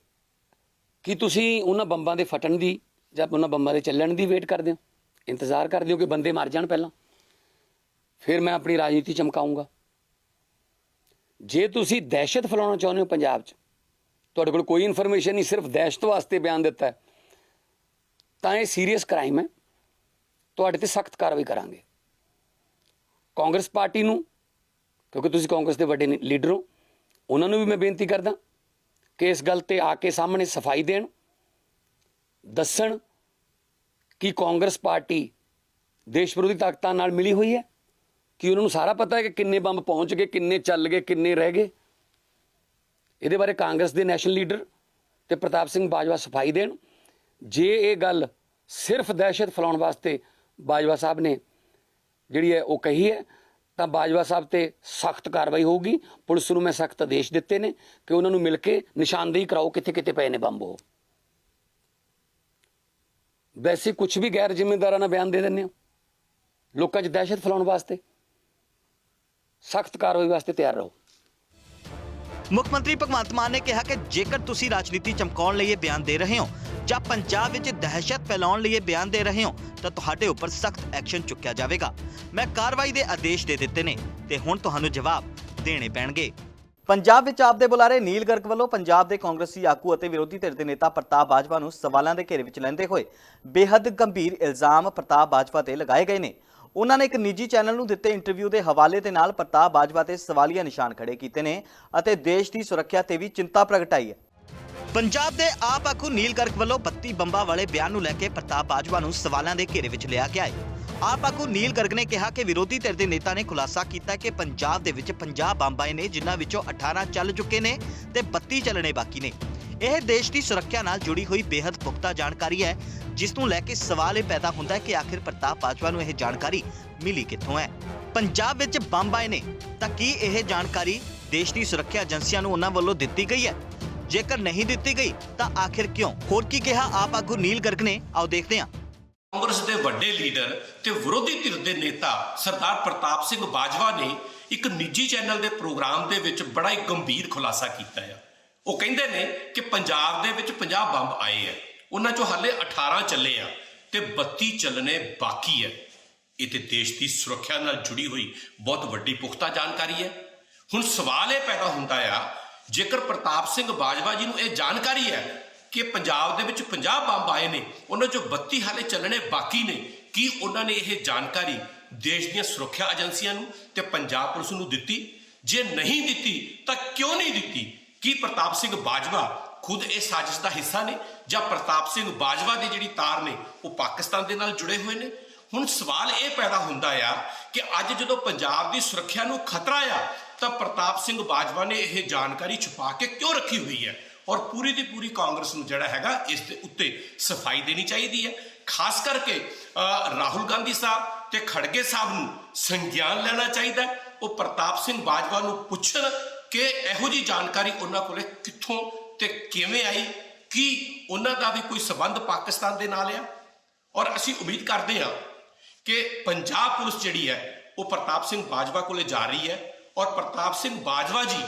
ਕੀ ਤੁਸੀਂ ਉਹਨਾਂ ਬੰਬਾਂ ਦੇ ਫਟਣ ਦੀ ਜਾਂ ਉਹਨਾਂ ਬੰਬਾਂ ਦੇ ਚੱਲਣ ਦੀ ਵੇਟ ਕਰਦੇ ਹੋ, ਇੰਤਜ਼ਾਰ ਕਰਦੇ ਹੋ ਕਿ ਬੰਦੇ ਮਰ ਜਾਣ ਪਹਿਲਾਂ। ਫਿਰ ਮੈਂ ਆਪਣੀ ਰਾਜਨੀਤੀ ਚਮਕਾਉਂਗਾ। ਜੇ ਤੁਸੀਂ ਦਹਿਸ਼ਤ ਫੈਲਾਉਣਾ ਚਾਹੁੰਦੇ ਹੋ ਪੰਜਾਬ 'ਚ, ਤੁਹਾਡੇ ਕੋਲ ਕੋਈ ਇਨਫੋਰਮੇਸ਼ਨ ਨਹੀਂ, ਸਿਰਫ ਦਹਿਸ਼ਤ ਵਾਸਤੇ ਬਿਆਨ ਦਿੱਤਾ ਹੈ, ਤਾਂ ਇਹ ਸੀਰੀਅਸ ਕ੍ਰਾਈਮ ਹੈ। ਤੁਹਾਡੇ ਤੇ ਸਖਤ ਕਾਰਵਾਈ ਕਰਾਂਗੇ। ਕਾਂਗਰਸ ਪਾਰਟੀ ਨੂੰ, ਕਿਉਂਕਿ ਤੁਸੀਂ ਕਾਂਗਰਸ ਦੇ ਵੱਡੇ ਲੀਡਰ ਹੋ, ਉਹਨਾਂ ਨੂੰ ਵੀ ਮੈਂ ਬੇਨਤੀ ਕਰਦਾ ਕਿ ਇਸ ਗੱਲ ਤੇ ਆ ਕੇ ਸਾਹਮਣੇ ਸਫ਼ਾਈ ਦੇਣ। ਦੱਸਣ ਕਿ ਕਾਂਗਰਸ ਪਾਰਟੀ ਦੇਸ਼ ਵਿਰੋਧੀ ਤਾਕਤਾਂ ਨਾਲ ਮਿਲੀ ਹੋਈ ਹੈ? ਕਿ ਉਹਨਾਂ ਨੂੰ ਸਾਰਾ ਪਤਾ ਹੈ ਕਿ ਕਿੰਨੇ ਬੰਬ ਪਹੁੰਚ ਗਏ, ਕਿੰਨੇ ਚੱਲ ਗਏ, ਕਿੰਨੇ ਰਹਿ ਗਏ? ਇਹਦੇ ਬਾਰੇ ਕਾਂਗਰਸ ਦੇ ਨੈਸ਼ਨਲ ਲੀਡਰ ਤੇ ਪ੍ਰਤਾਪ ਸਿੰਘ ਬਾਜਵਾ ਸਫ਼ਾਈ ਦੇਣ। ਜੇ ਇਹ ਗੱਲ ਸਿਰਫ ਦਹਿਸ਼ਤ ਫੈਲਾਉਣ ਵਾਸਤੇ ਬਾਜਵਾ ਸਾਹਿਬ ਨੇ ਜਿਹੜੀ ਹੈ ਉਹ ਕਹੀ ਹੈ, ਤਾਂ ਬਾਜਵਾ ਸਾਹਿਬ ਤੇ ਸਖਤ ਕਾਰਵਾਈ ਹੋਊਗੀ। ਪੁਲਿਸ ਨੂੰ ਮੈਂ ਸਖਤ ਆਦੇਸ਼ ਦਿੱਤੇ ਨੇ ਕਿ ਉਹਨਾਂ ਨੂੰ ਮਿਲ ਕੇ ਨਿਸ਼ਾਨਦੇਹੀ ਕਰਾਓ ਕਿੱਥੇ ਕਿੱਥੇ ਪਏ ਨੇ ਬੰਬ ਉਹ। ਵੈਸੇ ਕੁਝ ਵੀ ਗੈਰ ਜ਼ਿੰਮੇਦਾਰਾਂ ਬਿਆਨ ਦੇ ਦਿੰਦੇ ਹੋ? ਲੋਕਾਂ 'ਚ ਦਹਿਸ਼ਤ ਫੈਲਾਉਣ ਵਾਸਤੇ? ਸਖਤ ਕਾਰਵਾਈ ਵਾਸਤੇ ਤਿਆਰ ਰਹੋ। ਮੁੱਖ ਮੰਤਰੀ ਭਗਵੰਤ ਮਾਨ ਨੇ ਕਿਹਾ ਕਿ ਜੇਕਰ ਤੁਸੀਂ ਰਾਜਨੀਤੀ ਚਮਕਾਉਣ ਲਈ ਇਹ ਬਿਆਨ ਦੇ ਰਹੇ ਹੋ ਜਾਂ ਪੰਜਾਬ ਵਿੱਚ ਦਹਿਸ਼ਤ ਫੈਲਾਉਣ ਲਈ ਇਹ ਬਿਆਨ ਦੇ ਰਹੇ ਹੋ, ਤਾਂ ਤੁਹਾਡੇ ਉੱਪਰ ਸਖਤ ਐਕਸ਼ਨ ਚੁੱਕਿਆ ਜਾਵੇਗਾ। ਮੈਂ ਕਾਰਵਾਈ ਦੇ ਆਦੇਸ਼ ਦੇ ਦਿੱਤੇ ਨੇ ਤੇ ਹੁਣ ਤੁਹਾਨੂੰ ਜਵਾਬ ਦੇਣੇ ਪੈਣਗੇ। ਪੰਜਾਬ ਵਿੱਚ ਆਪ ਦੇ ਬੁਲਾਰੇ ਨੀਲ ਗਰਗ ਵੱਲੋਂ ਪੰਜਾਬ ਦੇ ਕਾਂਗਰਸੀ ਆਗੂ ਅਤੇ ਵਿਰੋਧੀ ਧਿਰ ਦੇ ਨੇਤਾ ਪ੍ਰਤਾਪ ਬਾਜਵਾ ਨੂੰ ਸਵਾਲਾਂ ਦੇ ਘੇਰੇ ਵਿੱਚ ਲੈਂਦੇ ਹੋਏ ਬੇਹੱਦ ਗੰਭੀਰ ਇਲਜ਼ਾਮ ਪ੍ਰਤਾਪ ਬਾਜਵਾ ਤੇ ਲਗਾਏ ਗਏ ਨੇ। ਉਹਨਾਂ ਨੇ ਇੱਕ ਨਿੱਜੀ ਚੈਨਲ ਨੂੰ ਦਿੱਤੇ ਇੰਟਰਵਿਊ ਦੇ ਹਵਾਲੇ ਦੇ ਨਾਲ ਪ੍ਰਤਾਪ ਬਾਜਵਾ ਤੇ ਸਵਾਲੀਆ ਨਿਸ਼ਾਨ ਖੜੇ ਕੀਤੇ ਨੇ ਅਤੇ ਦੇਸ਼ ਦੀ ਸੁਰੱਖਿਆ ਤੇ ਵੀ ਚਿੰਤਾ ਪ੍ਰਗਟਾਈ ਹੈ। ਪੰਜਾਬ ਦੇ ਆਪ ਆਗੂ ਨੀਲ ਗਰਗ ਵੱਲੋਂ 32 ਬੰਬਾਂ ਵਾਲੇ ਬਿਆਨ ਨੂੰ ਲੈ ਕੇ ਪ੍ਰਤਾਪ ਬਾਜਵਾ ਨੂੰ ਸਵਾਲਾਂ ਦੇ ਘੇਰੇ ਵਿੱਚ ਲਿਆ ਗਿਆ ਹੈ। ਆਪ ਆਗੂ ਨੀਲ ਗਰਗ ਨੇ ਕਿਹਾ ਕਿ ਵਿਰੋਧੀ ਧਿਰ ਦੇ ਨੇਤਾ ਨੇ ਖੁਲਾਸਾ ਕੀਤਾ ਕਿ ਪੰਜਾਬ ਦੇ ਵਿੱਚ 50 ਬੰਬ ਆਏ ਨੇ, ਜਿਨ੍ਹਾਂ ਵਿੱਚੋਂ 18 ਚੱਲ ਚੁੱਕੇ ਨੇ ਤੇ 32 ਚੱਲਣੇ ਬਾਕੀ ਨੇ। ਇਹ ਦੇਸ਼ ਦੀ ਸੁਰੱਖਿਆ ਨਾਲ ਜੁੜੀ ਹੋਈ ਬੇहद ਪੁਖਤਾ ਜਾਣਕਾਰੀ ਹੈ, ਜਿਸ ਨੂੰ ਲੈ ਕੇ ਸਵਾਲ ਇਹ ਪੈਦਾ ਹੁੰਦਾ ਹੈ ਕਿ ਆਖਿਰ ਪ੍ਰਤਾਪ ਬਾਜਵਾ ਨੂੰ ਇਹ ਜਾਣਕਾਰੀ ਮਿਲੀ ਕਿੱਥੋਂ ਹੈ? ਪੰਜਾਬ ਵਿੱਚ ਬੰਬ ਆਏ ਨੇ, ਤਾਂ ਕੀ ਇਹ ਜਾਣਕਾਰੀ ਦੇਸ਼ ਦੀ ਸੁਰੱਖਿਆ ਏਜੰਸੀਆਂ ਨੂੰ ਉਹਨਾਂ ਵੱਲੋਂ ਦਿੱਤੀ ਗਈ ਹੈ? ਜੇਕਰ ਨਹੀਂ ਦਿੱਤੀ ਗਈ, ਤਾਂ ਆਖਿਰ ਕਿਉਂ? ਹੋਰ ਕੀ ਕਿਹਾ ਆਪ ਆਗੂ ਨੀਲ ਗਰਗ ਨੇ? ਆਓ ਦੇਖਦੇ ਹਾਂ। ਕਾਂਗਰਸ ਦੇ ਵੱਡੇ ਲੀਡਰ ਤੇ ਵਿਰੋਧੀ ਧਿਰ ਦੇ ਨੇਤਾ ਸਰਦਾਰ ਪ੍ਰਤਾਪ ਸਿੰਘ ਬਾਜਵਾ ਨੇ ਇੱਕ ਨਿੱਜੀ ਚੈਨਲ ਦੇ ਪ੍ਰੋਗਰਾਮ ਦੇ ਵਿੱਚ ਬੜਾ ਹੀ ਗੰਭੀਰ ਖੁਲਾਸਾ ਕੀਤਾ ਹੈ ਉਹ ਕਹਿੰਦੇ ਨੇ ਕਿ ਪੰਜਾਬ ਦੇ ਵਿੱਚ 50 ਬੰਬ ਆਏ ਆ। ਉਹਨਾਂ ਚੋਂ ਹਾਲੇ 18 ਚੱਲੇ ਆ ਤੇ 32 ਚੱਲਣੇ ਬਾਕੀ ਹੈ ਇਹ ਤੇ ਦੇਸ਼ ਦੀ ਸੁਰੱਖਿਆ ਨਾਲ ਜੁੜੀ ਹੋਈ ਬਹੁਤ ਵੱਡੀ ਪੁਖਤਾ ਜਾਣਕਾਰੀ ਹੈ। ਹੁਣ ਸਵਾਲ ਇਹ ਪੈਦਾ ਹੁੰਦਾ ਆ, ਜੇਕਰ ਪ੍ਰਤਾਪ ਸਿੰਘ ਬਾਜਵਾ ਜੀ ਨੂੰ ਇਹ ਜਾਣਕਾਰੀ ਹੈ ਕਿ ਪੰਜਾਬ ਦੇ ਵਿੱਚ 50 ਬੰਬ ਆਏ ਨੇ, ਉਹਨਾਂ ਚੋਂ 32 ਹਾਲੇ ਚੱਲਣੇ ਬਾਕੀ ਨੇ। ਕੀ ਉਹਨਾਂ ਨੇ ਇਹ ਜਾਣਕਾਰੀ ਦੇਸ਼ ਦੀਆਂ ਸੁਰੱਖਿਆ ਏਜੰਸੀਆਂ ਨੂੰ ਤੇ ਪੰਜਾਬ ਪੁਲਿਸ ਨੂੰ ਦਿੱਤੀ? ਜੇ ਨਹੀਂ ਦਿੱਤੀ, ਤਾਂ ਕਿਉਂ ਨਹੀਂ ਦਿੱਤੀ? ਕੀ ਪ੍ਰਤਾਪ ਸਿੰਘ ਬਾਜਵਾ ਖੁਦ ਇਹ ਸਾਜ਼ਿਸ਼ ਦਾ ਹਿੱਸਾ ਨੇ ਜਾਂ ਪ੍ਰਤਾਪ ਸਿੰਘ ਬਾਜਵਾ ਦੀ ਜਿਹੜੀ ਤਾਰ ਨੇ, ਉਹ ਪਾਕਿਸਤਾਨ ਦੇ ਨਾਲ ਜੁੜੇ ਹੋਏ ਨੇ? ਹੁਣ ਸਵਾਲ ਇਹ ਪੈਦਾ ਹੁੰਦਾ ਆ ਕਿ ਅੱਜ ਜਦੋਂ ਪੰਜਾਬ ਦੀ ਸੁਰੱਖਿਆ ਨੂੰ ਖਤਰਾ ਆ, ਤਾਂ ਪ੍ਰਤਾਪ ਸਿੰਘ ਬਾਜਵਾ ਨੇ ਇਹ ਜਾਣਕਾਰੀ ਛੁਪਾ ਕੇ ਕਿਉਂ ਰੱਖੀ ਹੋਈ ਹੈ? ਔਰ ਪੂਰੀ ਦੀ ਪੂਰੀ ਕਾਂਗਰਸ ਨੂੰ ਜਿਹੜਾ ਹੈਗਾ ਇਸ ਦੇ ਉੱਤੇ ਸਫ਼ਾਈ ਦੇਣੀ ਚਾਹੀਦੀ ਹੈ। ਖਾਸ ਕਰਕੇ ਰਾਹੁਲ ਗਾਂਧੀ ਸਾਹਿਬ ਤੇ ਖੜਗੇ ਸਾਹਿਬ ਨੂੰ ਸੰਗਿਆਨ ਲੈਣਾ ਚਾਹੀਦਾ ਉਹ ਪ੍ਰਤਾਪ ਸਿੰਘ ਬਾਜਵਾ ਨੂੰ ਪੁੱਛਣ ਕਿ ਇਹੋ ਜੀ ਜਾਣਕਾਰੀ ਉਹਨਾਂ ਕੋਲੇ ਕਿੱਥੋਂ ਤੇ ਕਿਵੇਂ ਆਈ? ਕੀ ਉਹਨਾਂ ਦਾ ਵੀ ਕੋਈ ਸਬੰਧ ਪਾਕਿਸਤਾਨ ਦੇ ਨਾਲ ਆ? ਔਰ ਅਸੀਂ ਉਮੀਦ ਕਰਦੇ ਹਾਂ ਕਿ ਪੰਜਾਬ ਪੁਲਿਸ ਜਿਹੜੀ ਹੈ, ਉਹ ਪ੍ਰਤਾਪ ਸਿੰਘ ਬਾਜਵਾ ਕੋਲੇ ਜਾ ਰਹੀ ਹੈ। ਔਰ ਪ੍ਰਤਾਪ ਸਿੰਘ ਬਾਜਵਾ ਜੀ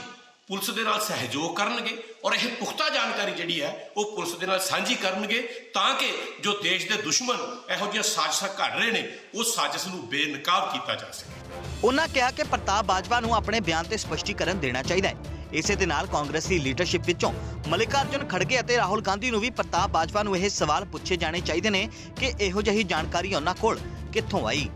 ਪੁਲਿਸ ਦੇ ਨਾਲ ਸਹਿਯੋਗ ਕਰਨਗੇ ਔਰ ਇਹ ਪੁਖਤਾ ਜਾਣਕਾਰੀ ਜਿਹੜੀ ਹੈ, ਉਹ ਪੁਲਿਸ ਦੇ ਨਾਲ ਸਾਂਝੀ ਕਰਨਗੇ ਤਾਂ ਕਿ ਜੋ ਦੇਸ਼ ਦੇ ਦੁਸ਼ਮਣ ਇਹੋ ਜਿਹੀਆਂ ਸਾਜ਼ਿਸ਼ਾਂ ਘੜ ਰਹੇ ਨੇ ਉਸ ਸਾਜ਼ਿਸ਼ ਨੂੰ ਬੇਨਕਾਬ ਕੀਤਾ ਜਾ ਸਕੇ। ਉਹਨਾਂ ਕਿਹਾ ਕਿ ਪ੍ਰਤਾਪ ਬਾਜਵਾ ਨੂੰ ਆਪਣੇ ਬਿਆਨ ਤੇ ਸਪਸ਼ਟੀਕਰਨ ਦੇਣਾ ਚਾਹੀਦਾ ਹੈ। ਇਸੇ ਦੇ ਨਾਲ ਕਾਂਗਰਸ ਦੀ ਲੀਡਰਸ਼ਿਪ ਵਿੱਚੋਂ ਮਲਿਕਾਰਜੁਨ ਖੜਗੇ ਅਤੇ ਰਾਹੁਲ ਗਾਂਧੀ ਨੂੰ ਵੀ ਪ੍ਰਤਾਪ ਬਾਜਵਾ ਨੂੰ ਇਹ ਸਵਾਲ ਪੁੱਛੇ ਜਾਣੇ ਚਾਹੀਦੇ ਨੇ ਕਿ ਇਹੋ ਜਿਹੀ ਜਾਣਕਾਰੀ ਉਹਨਾਂ ਕੋਲ ਕਿੱਥੋਂ ਆਈ?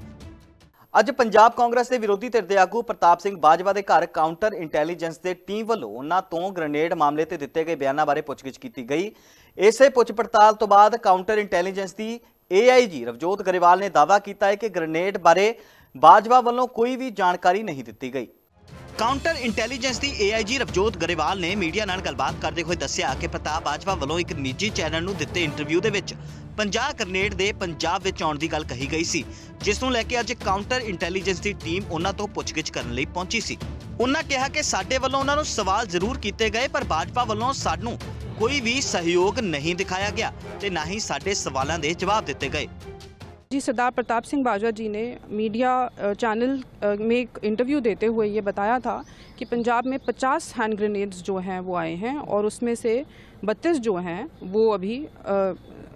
ਅੱਜ ਪੰਜਾਬ ਕਾਂਗਰਸ ਦੇ ਵਿਰੋਧੀ ਧਿਰ ਦੇ ਆਗੂ ਪ੍ਰਤਾਪ ਸਿੰਘ ਬਾਜਵਾ ਦੇ ਘਰ ਕਾਊਂਟਰ ਇੰਟੈਲੀਜੈਂਸ ਦੇ ਟੀਮ ਵੱਲੋਂ ਉਹਨਾਂ ਤੋਂ ਗ੍ਰਨੇਡ ਮਾਮਲੇ ਤੇ ਦਿੱਤੇ ਗਏ ਬਿਆਨਾਂ ਬਾਰੇ ਪੁੱਛਗਿੱਛ ਕੀਤੀ ਗਈ। ਇਸੇ ਪੁੱਛ ਪੜਤਾਲ ਤੋਂ ਬਾਅਦ ਕਾਊਂਟਰ ਇੰਟੈਲੀਜੈਂਸ ਦੀ ਏਆਈਜੀ ਰਵਜੋਤ ਗਰੇਵਾਲ ਨੇ ਦਾਅਵਾ ਕੀਤਾ ਹੈ ਕਿ ਗ੍ਰਨੇਡ ਬਾਰੇ ਬਾਜਵਾ ਵੱਲੋਂ ਕੋਈ ਵੀ ਜਾਣਕਾਰੀ ਨਹੀਂ ਦਿੱਤੀ ਗਈ। ਕਾਊਂਟਰ ਇੰਟੈਲੀਜੈਂਸ ਦੀ ਏਆਈਜੀ ਰਵਜੋਤ ਗਰੇਵਾਲ ਨੇ ਮੀਡੀਆ ਨਾਲ ਗੱਲਬਾਤ ਕਰਦੇ ਹੋਏ ਦੱਸਿਆ ਕਿ ਪ੍ਰਤਾਪ ਬਾਜਵਾ ਵੱਲੋਂ ਇੱਕ ਨਿੱਜੀ ਚੈਨਲ ਨੂੰ ਦਿੱਤੇ ਇੰਟਰਵਿਊ ਦੇ ਵਿੱਚ 50 ਗ੍ਰਨੇਡ ਦੇ ਪੰਜਾਬ ਵਿੱਚ ਆਉਣ ਦੀ ਗੱਲ ਕਹੀ ਗਈ ਸੀ ਜਿਸ ਨੂੰ ਲੈ ਕੇ ਅੱਜ ਕਾਊਂਟਰ ਇੰਟੈਲੀਜੈਂਸ ਦੀ ਟੀਮ ਉਹਨਾਂ ਤੋਂ ਪੁੱਛਗਿੱਛ ਕਰਨ ਲਈ ਪਹੁੰਚੀ ਸੀ ਉਹਨਾਂ ਕਿਹਾ ਕਿ ਸਾਡੇ ਵੱਲੋਂ ਉਹਨਾਂ ਨੂੰ ਸਵਾਲ ਜ਼ਰੂਰ ਕੀਤੇ ਗਏ ਪਰ ਬਾਜਵਾ ਵੱਲੋਂ ਸਾਨੂੰ ਕੋਈ ਵੀ ਸਹਿਯੋਗ ਨਹੀਂ ਦਿਖਾਇਆ ਗਿਆ ਤੇ ਨਾ ਹੀ ਸਾਡੇ ਸਵਾਲਾਂ ਦੇ ਜਵਾਬ ਦਿੱਤੇ ਗਏ जी सरदार प्रताप सिंह बाजवा जी ने मीडिया अ, चैनल अ, में एक इंटरव्यू देते हुए ये बताया था कि पंजाब में 50 हैंड ग्रेनेड्स जो हैं वो आए हैं और उसमें से 32 जो हैं वो अभी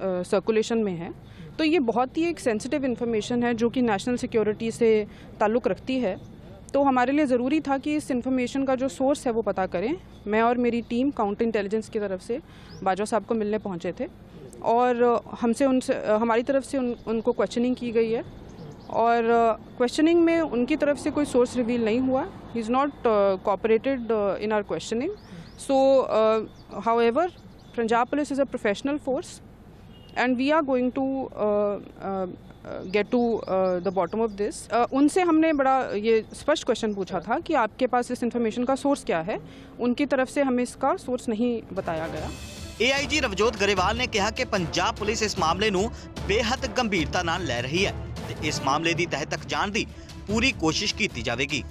सर्कुलेशन में है तो ये बहुत ही एक सेंसिटिव इन्फॉर्मेशन है जो कि नेशनल सिक्योरिटी से ताल्लुक़ रखती है। तो हमारे लिए ज़रूरी था कि इस इन्फॉर्मेशन का जो सोर्स है वो पता करें। मैं और मेरी टीम काउंटर इंटेलिजेंस की तरफ़ से बाजवा साहब को मिलने पहुँचे थे और हमसे उनसे हमारी तरफ़ से उन, उनको क्वेश्चनिंग की गई है और क्वेश्चनिंग में उनकी तरफ़ से कोई सोर्स रिवील नहीं हुआ। He is not cooperated in our questioning so however Punjab police is a professional force and we are going to get to the bottom of this उनसे हमने बड़ा ये स्पष्ट क्वेश्चन पूछा था कि आपके पास इस इन्फॉर्मेशन का सोर्स क्या है उनकी तरफ से हमें इसका सोर्स नहीं बताया गया ਏਆਈਜੀ ਰਵਜੋਤ ਗਰੇਵਾਲ ਨੇ ਕਿਹਾ ਕਿ ਪੰਜਾਬ ਪੁਲਿਸ ਇਸ ਮਾਮਲੇ ਨੂੰ ਬੇਹੱਦ ਗੰਭੀਰਤਾ ਨਾਲ ਲੈ ਰਹੀ ਹੈ ਤੇ ਇਸ ਮਾਮਲੇ ਦੀ ਤਹਿ ਤੱਕ ਜਾਣ ਦੀ ਪੂਰੀ ਕੋਸ਼ਿਸ਼ ਕੀਤੀ ਜਾਵੇਗੀ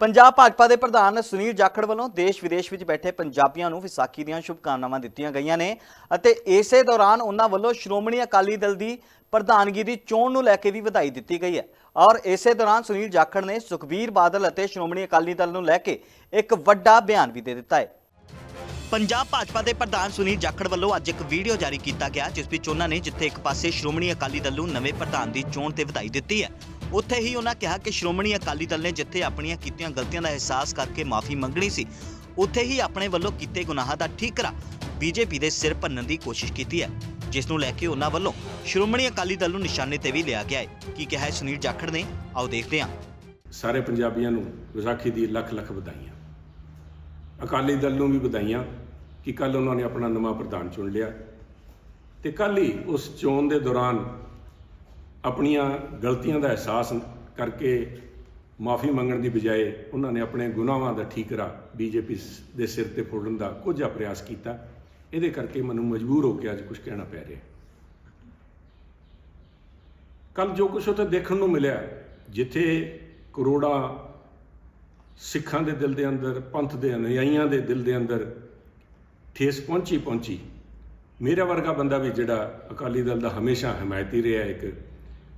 ਪੰਜਾਬ ਭਾਜਪਾ ਦੇ ਪ੍ਰਧਾਨ ਸੁਨੀਲ ਜਾਖੜ ਵੱਲੋਂ ਦੇਸ਼ ਵਿਦੇਸ਼ ਵਿੱਚ ਬੈਠੇ ਪੰਜਾਬੀਆਂ ਨੂੰ ਵਿਸਾਖੀ ਦੀਆਂ ਸ਼ੁਭਕਾਮਨਾਵਾਂ ਦਿੱਤੀਆਂ ਗਈਆਂ ਨੇ ਅਤੇ ਇਸੇ ਦੌਰਾਨ ਉਹਨਾਂ ਵੱਲੋਂ ਸ਼੍ਰੋਮਣੀ ਅਕਾਲੀ ਦਲ ਦੀ ਪ੍ਰਧਾਨਗੀ ਦੀ ਚੋਣ ਨੂੰ ਲੈ ਕੇ ਵੀ ਵਧਾਈ ਦਿੱਤੀ ਗਈ ਹੈ। ਔਰ ਇਸੇ ਦੌਰਾਨ ਸੁਨੀਲ ਜਾਖੜ ਨੇ ਸੁਖਬੀਰ ਬਾਦਲ ਅਤੇ ਸ਼੍ਰੋਮਣੀ ਅਕਾਲੀ ਦਲ ਨੂੰ ਲੈ ਕੇ ਇੱਕ ਵੱਡਾ ਬਿਆਨ ਵੀ ਦੇ ਦਿੱਤਾ ਹੈ। ਪੰਜਾਬ ਭਾਜਪਾ ਦੇ ਪ੍ਰਧਾਨ ਸੁਨੀਲ ਜਾਖੜ ਵੱਲੋਂ ਅੱਜ ਇੱਕ ਵੀਡੀਓ ਜਾਰੀ ਕੀਤਾ ਗਿਆ, ਜਿਸ ਵਿੱਚ ਉਹਨਾਂ ਨੇ ਜਿੱਥੇ ਇੱਕ ਪਾਸੇ ਸ਼੍ਰੋਮਣੀ ਅਕਾਲੀ ਦਲ ਨੂੰ ਨਵੇਂ ਪ੍ਰਧਾਨ ਦੀ ਚੋਣ ਤੇ ਵਧਾਈ ਦਿੱਤੀ ਹੈ ਉੱਥੇ ਹੀ ਉਹਨਾਂ ਕਿਹਾ ਕਿ ਸ਼੍ਰੋਮਣੀ ਅਕਾਲੀ ਦਲ ਨੇ ਜਿੱਥੇ ਆਪਣੀਆਂ ਕੀਤੀਆਂ ਗਲਤੀਆਂ ਦਾ ਅਹਿਸਾਸ ਕਰਕੇ ਮਾਫੀ ਮੰਗਣੀ ਸੀ, ਉੱਥੇ ਹੀ ਆਪਣੇ ਵੱਲੋਂ ਕੀਤੇ ਗੁਨਾਹਾਂ ਦਾ ਠੀਕਰਾ ਬੀਜੇਪੀ ਦੇ ਸਿਰ ਭੰਨਣ ਦੀ ਕੋਸ਼ਿਸ਼ ਕੀਤੀ ਹੈ, ਜਿਸ ਨੂੰ ਲੈ ਕੇ ਉਹਨਾਂ ਵੱਲੋਂ ਸ਼੍ਰੋਮਣੀ ਅਕਾਲੀ ਦਲ ਨੂੰ ਨਿਸ਼ਾਨੇ ਤੇ ਵੀ ਲਿਆ ਗਿਆ ਹੈ। ਕੀ ਕਿਹਾ ਹੈ ਸੁਨੀਲ ਜਾਖੜ ਨੇ? ਆਓ ਦੇਖਦੇ ਹਾਂ। ਸਾਰੇ ਪੰਜਾਬੀਆਂ ਨੂੰ ਵਿਸਾਖੀ ਦੀ ਲੱਖ ਲੱਖ ਵਧਾਈਆਂ। ਅਕਾਲੀ ਦਲ ਨੂੰ ਵੀ ਵਧਾਈਆਂ ਕਿ ਕੱਲ ਉਹਨਾਂ ਨੇ ਆਪਣਾ ਨਵਾਂ ਪ੍ਰਧਾਨ ਚੁਣ ਲਿਆ ਤੇ ਕੱਲ ਹੀ ਉਸ ਚੋਣ ਦੇ ਦੌਰਾਨ ਆਪਣੀਆਂ ਗਲਤੀਆਂ ਦਾ ਅਹਿਸਾਸ ਕਰਕੇ ਮਾਫੀ ਮੰਗਣ ਦੀ ਬਜਾਏ ਉਹਨਾਂ ਨੇ ਆਪਣੇ ਗੁਨਾਹਾਂ ਦਾ ਠੀਕਰਾ ਬੀਜੇਪੀ ਦੇ ਸਿਰ ਤੇ ਫੋੜਨ ਦਾ ਕੁਝ ਪ੍ਰਯਾਸ ਕੀਤਾ। ਇਹਦੇ ਕਰਕੇ ਮੈਨੂੰ ਮਜਬੂਰ ਹੋ ਕੇ ਅੱਜ ਕੁਝ ਕਹਿਣਾ ਪੈ ਰਿਹਾ। ਕੱਲ ਜੋ ਕੁਝ ਉੱਥੇ ਦੇਖਣ ਨੂੰ ਮਿਲਿਆ, ਜਿੱਥੇ ਕਰੋੜਾਂ ਸਿੱਖਾਂ ਦੇ ਦਿਲ ਦੇ ਅੰਦਰ, ਪੰਥ ਦੇ ਅਨੁਯਾਈਆਂ ਦੇ ਦਿਲ ਦੇ ਅੰਦਰ ਠੇਸ ਪਹੁੰਚੀ ਪਹੁੰਚੀ ਮੇਰਾ ਵਰਗਾ ਬੰਦਾ ਵੀ ਜਿਹੜਾ ਅਕਾਲੀ ਦਲ ਦਾ ਹਮੇਸ਼ਾ ਹਮਾਇਤੀ ਰਿਹਾ ਇੱਕ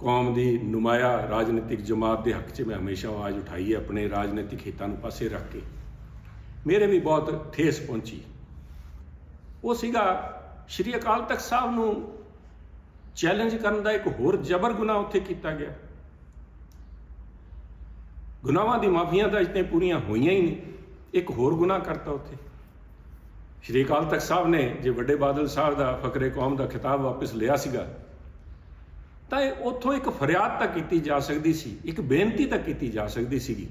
ਕੌਮ ਦੀ ਨੁਮਾਇਆ ਰਾਜਨੀਤਿਕ ਜਮਾਤ ਦੇ ਹੱਕ 'ਚ ਮੈਂ ਹਮੇਸ਼ਾ ਆਵਾਜ਼ ਉਠਾਈ ਹੈ, ਆਪਣੇ ਰਾਜਨੀਤਿਕ ਹਿੱਤਾਂ ਨੂੰ ਪਾਸੇ ਰੱਖ ਕੇ। ਮੇਰੇ ਵੀ ਬਹੁਤ ਠੇਸ ਪਹੁੰਚੀ। ਉਹ ਸੀਗਾ ਸ਼੍ਰੀ ਅਕਾਲ ਤਖਤ ਸਾਹਿਬ ਨੂੰ ਚੈਲੰਜ ਕਰਨ ਦਾ ਇੱਕ ਹੋਰ ਜਬਰ ਗੁਨਾਹ ਉੱਥੇ ਕੀਤਾ ਗਿਆ। ਗੁਨਾਹਾਂ ਦੀ ਮਾਫੀਆਂ ਤਾਂ ਅਜੇ ਪੂਰੀਆਂ ਹੋਈਆਂ ਹੀ ਨਹੀਂ, ਇੱਕ ਹੋਰ ਗੁਨਾਹ ਕਰਤਾ ਉੱਥੇ। ਸ਼੍ਰੀ ਅਕਾਲ ਤਖਤ ਸਾਹਿਬ ਨੇ ਜੇ ਵੱਡੇ ਬਾਦਲ ਸਾਹਿਬ ਦਾ ਫਕਰੇ ਕੌਮ ਦਾ ਖਿਤਾਬ ਵਾਪਸ ਲਿਆ ਸੀਗਾ ਤਾਂ ਇਹ ਉੱਥੋਂ ਇੱਕ ਫਰਿਆਦ ਤਾਂ ਕੀਤੀ ਜਾ ਸਕਦੀ ਸੀ, ਇੱਕ ਬੇਨਤੀ ਤਾਂ ਕੀਤੀ ਜਾ ਸਕਦੀ ਸੀਗੀ।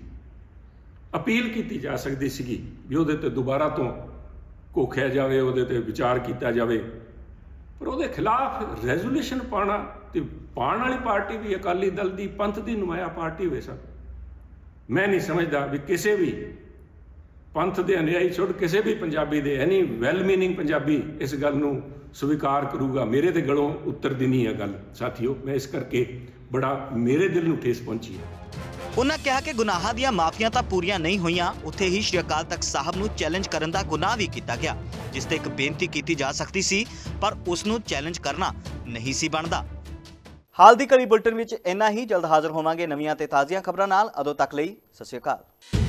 ਅਪੀਲ ਕੀਤੀ ਜਾ ਸਕਦੀ ਸੀਗੀ ਵੀ ਉਹਦੇ ਤੇ ਦੁਬਾਰਾ ਤੋਂ ਘੋਖਿਆ ਜਾਵੇ, ਉਹਦੇ ਤੇ ਵਿਚਾਰ ਕੀਤਾ ਜਾਵੇ। ਪਰ ਉਹਦੇ ਖਿਲਾਫ ਰੈਜ਼ੋਲੂਸ਼ਨ ਪਾਣਾ ਤੇ ਪਾਣ ਵਾਲੀ ਪਾਰਟੀ ਵੀ ਅਕਾਲੀ ਦਲ ਦੀ ਪੰਥ ਦੀ ਨੁਮਾਇਆ ਪਾਰਟੀ ਹੋਵੇ ਸਰ। ਮੈਂ ਨਹੀਂ ਸਮਝਦਾ ਵੀ ਕਿਸੇ ਵੀ ਪੰਥ ਦੇ ਅਨੁਯਾਈ ਛੁੱਟ ਕਿਸੇ ਵੀ ਪੰਜਾਬੀ ਦੇ ਐਨੀ ਵੈਲ ਮੀਨਿੰਗ ਪੰਜਾਬੀ ਇਸ ਗੱਲ ਨੂੰ ਸਵੀਕਾਰ ਕਰੂਗਾ। ਮੇਰੇ ਤੇ ਗਲੋਂ ਉੱਤਰਦੀ ਨਹੀਂ ਹੈ ਗੱਲ। ਸਾਥੀਓ ਮੈਂ ਇਸ ਕਰਕੇ ਬੜਾ ਮੇਰੇ ਦਿਲ ਨੂੰ ਠੇਸ ਪਹੁੰਚੀ ਹੈ। ਉਹਨਾਂ ਕਿਹਾ ਕਿ ਗੁਨਾਹਾਂ ਦੀਆਂ ਮਾਫੀਆਂ ਤਾਂ ਪੂਰੀਆਂ ਨਹੀਂ ਹੋਈਆਂ ਉੱਥੇ ਹੀ ਸ਼੍ਰੀ ਅਕਾਲ ਤਖਤ ਸਾਹਿਬ ਨੂੰ ਚੈਲੰਜ ਕਰਨ ਦਾ ਗੁਨਾਹ ਵੀ ਕੀਤਾ ਗਿਆ ਜਿਸ ਤੇ ਇੱਕ ਬੇਨਤੀ ਕੀਤੀ ਜਾ ਸਕਦੀ ਸੀ ਪਰ ਉਸ ਨੂੰ ਚੈਲੰਜ ਕਰਨਾ ਨਹੀਂ ਸੀ ਬਣਦਾ। ਹਾਲ ਦੀ ਘੜੀ ਬੁਲਟਨ ਵਿੱਚ ਇੰਨਾ ਹੀ। ਜਲਦ ਹਾਜ਼ਰ ਹੋਵਾਂਗੇ ਨਵੀਆਂ ਤੇ ਤਾਜ਼ੀਆਂ ਖਬਰਾਂ ਨਾਲ। ਅਦੋਂ ਤੱਕ ਲਈ ਸਤਿ ਸ਼੍ਰੀ ਅਕਾਲ।